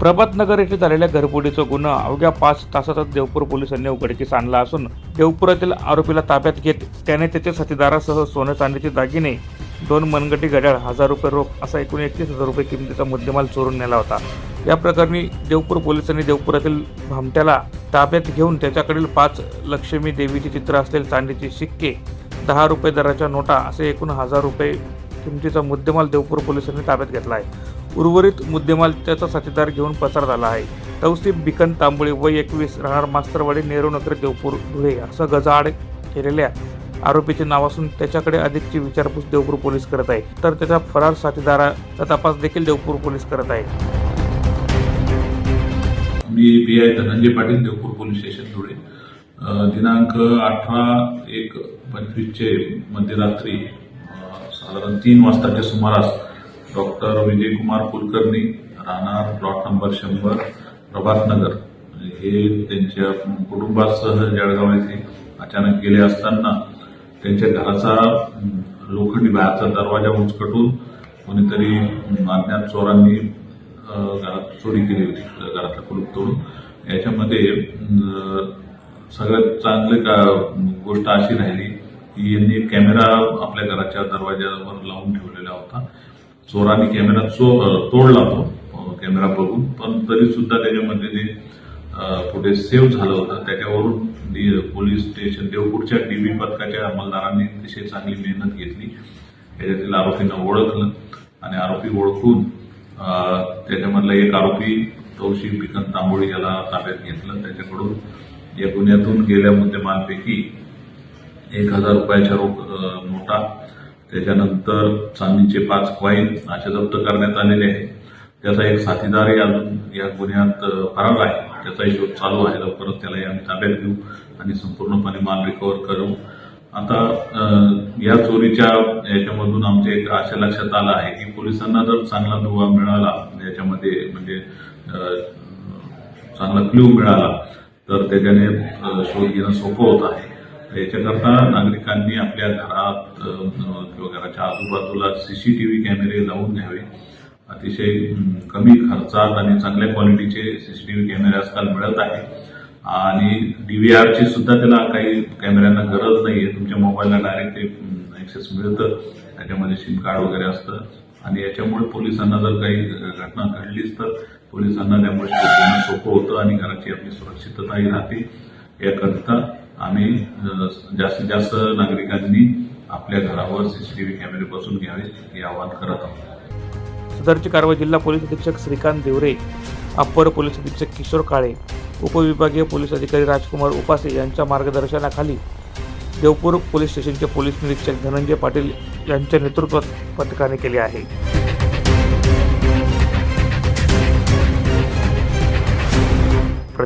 प्रभातनगर येथे झालेल्या घरफोडीचा गुन्हा अवघ्या पाच तासातच देवपूर पोलिसांनी उघडकीस आणला असून देवपुरातील आरोपीला ताब्यात घेत त्याने त्याच्या साथीदारासह सोनं चांदीचे दागिने दोन मनगटी घड्याळ हजार रुपये रोख असा एकूण एकतीस हजार रुपये किमतीचा मुद्देमाल चोरून नेला होता. या प्रकरणी देवपूर पोलिसांनी देवपुरातील भामट्याला ताब्यात घेऊन त्याच्याकडील पाच लक्ष्मी देवीचे चित्र असलेले चांदीचे शिक्के दहा रुपये दराच्या नोटा असे एकूण हजार रुपये किमतीचा मुद्देमाल देवपूर पोलिसांनी ताब्यात घेतला आहे. उर्वरित मुद्देमाल त्याचा साथीदार घेऊन पसार झाला आहे. तौसिफ बिकन तांबोळे वय एकवीस राहणार मास्तरवाडी नेहरू नगर देवपूर धुळे असं गजाआड केलेल्या आरोपीचे नाव असून त्याच्याकडे अधिकची विचारपूस देवपूर पोलीस करत आहे. तर त्याच्या फरार साथीदाराचा तपास देखील देवपूर पोलीस करत आहे. मी B I Dhananjay Patil Devpur police station Dhule. दिनांक अठरा एक पंचवीसचे मध्यरात्री साधारण तीन वाजताच्या सुमारास डॉक्टर विजयकुमार कुलकर्णी राहणार प्लॉट नंबर शंभर प्रभातनगर. म्हणजे हे त्यांच्या कुटुंबासह जळगाव येथे अचानक गेले असताना त्यांच्या घराचा लोखंडी बाहेरचा दरवाजा उचकटून कोणीतरी अज्ञात चोरांनी घरात चोरी केली होती घरातलं कुलूप तोडून. याच्यामध्ये सगळ्यात चांगली का गोष्ट अशी राहिली की यांनी कॅमेरा आपल्या घराच्या दरवाज्यावर लावून ठेवलेला होता. चोरांनी कॅमेरा चो तोडला तो कॅमेरा बघून. पण तरी सुद्धा त्याच्यामध्ये जे फुटेज सेव्ह झालं होतं त्याच्यावरून पोलीस स्टेशन देवपूरच्या डीबी पथकाच्या अंमलदारांनी अतिशय चांगली मेहनत घेतली. त्याच्यातील आरोपींना ओळखलं आणि आरोपी ओळखून त्याच्यामधला एक आरोपी तौशी पिकन तांबोळी याला ताब्यात घेतलं. त्याच्याकडून या गुन्ह्यातून गेल्या मुद्देमालपैकी एक हजार रुपयाच्या रोख नोटा त्याच्यानंतर चांदीचे पाच कॉईन असे जप्त करण्यात आलेले आहे त्याचा एक साथीदारही अजून या गुन्ह्यात फरार आहे. त्याचाही शोध चालू आहे. लवकरच त्यालाही आम्ही ताब्यात घेऊ आणि संपूर्णपणे माल रिकव्हर करू. आता या चोरीच्या याच्यामधून आमच्या एक आशा लक्षात आला आहे की पोलिसांना जर चांगला दुवा मिळाला याच्यामध्ये म्हणजे चांगला क्ल्यू मिळाला तर त्याच्याने शोध घेणं सोपं होत आहे. याच्याकरता नागरिकांनी आपल्या घरात किंवा घराच्या आजूबाजूला सी सी टी व्ही कॅमेरे लावून घ्यावे. अतिशय कमी खर्चात आणि चांगल्या क्वालिटीचे सी सी टी व्ही कॅमेरे आजकाल मिळत आहे आणि डी व्ही सुद्धा त्याला काही कॅमेऱ्यांना गरज नाही आहे तुमच्या मोबाईलला डायरेक्ट ते ऍक्सेस मिळतं. त्याच्यामध्ये सिम कार्ड वगैरे असतं. आणि याच्यामुळे पोलिसांना जर काही घटना घडलीच तर पोलिसांना त्यामुळे सोपं होतं आणि घराची आपली सुरक्षितताही राहते. याकरिता आम्ही जास्तीत जास्त नागरिकांनी आपल्या घरावर सीसीटीव्ही कॅमेरे बसून घ्यावे हे आवाहन करत आहोत. सदरची कारवाई जिल्हा पोलीस अधीक्षक श्रीकांत देवरे अप्पर पोलीस अधीक्षक किशोर काळे उपविभागीय पोलीस अधिकारी राजकुमार उपासे यांच्या मार्गदर्शनाखाली देवपूर पोलीस स्टेशनचे पोलीस निरीक्षक धनंजय पाटील यांच्या नेतृत्वात पथकाने केले आहे.